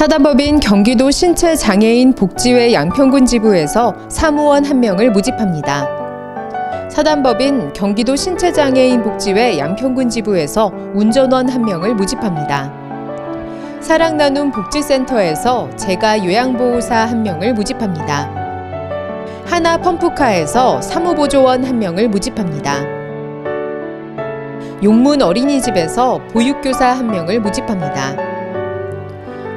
사단법인 경기도 신체장애인 복지회 양평군 지부에서 사무원 한 명을 모집합니다. 사단법인 경기도 신체장애인 복지회 양평군 지부에서 운전원 한 명을 모집합니다. 사랑나눔 복지센터에서 제가 요양보호사 한 명을 모집합니다. 하나 펌프카에서 사무보조원 한 명을 모집합니다. 용문 어린이집에서 보육교사 한 명을 모집합니다.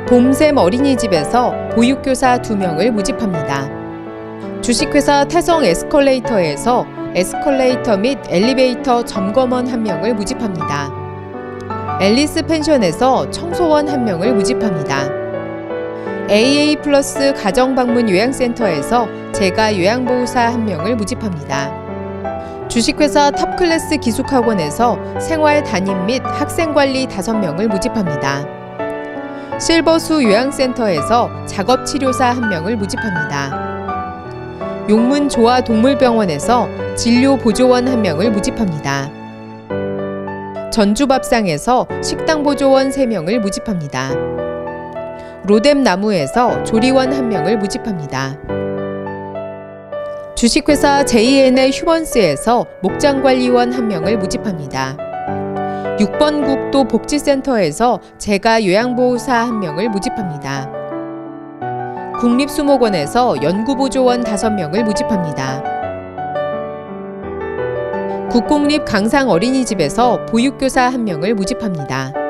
봄샘 어린이집에서 보육교사 두명을 모집합니다. 주식회사 태성 에스컬레이터에서 에스컬레이터 및 엘리베이터 점검원 한명을 모집합니다. 앨리스 펜션에서 청소원 한명을 모집합니다. AA 플러스 가정방문 요양센터에서 제가 요양보호사 한명을 모집합니다. 주식회사 탑클래스 기숙학원에서 생활 담임 및 학생관리 다섯 명을 모집합니다. 실버수 요양센터에서 작업치료사 한 명을 모집합니다. 용문 조아 동물병원에서 진료 보조원 한 명을 모집합니다. 전주밥상에서 식당 보조원 세명을 모집합니다. 로뎀 나무에서 조리원 한 명을 모집합니다. 주식회사 JN의 휴먼스에서 목장관리원 한 명을 모집합니다. 6번 국도 복지센터에서 제가 요양보호사 한 명을 모집합니다. 국립수목원에서 연구보조원 5명을 모집합니다. 국공립 강상 어린이집에서 보육교사 한 명을 모집합니다.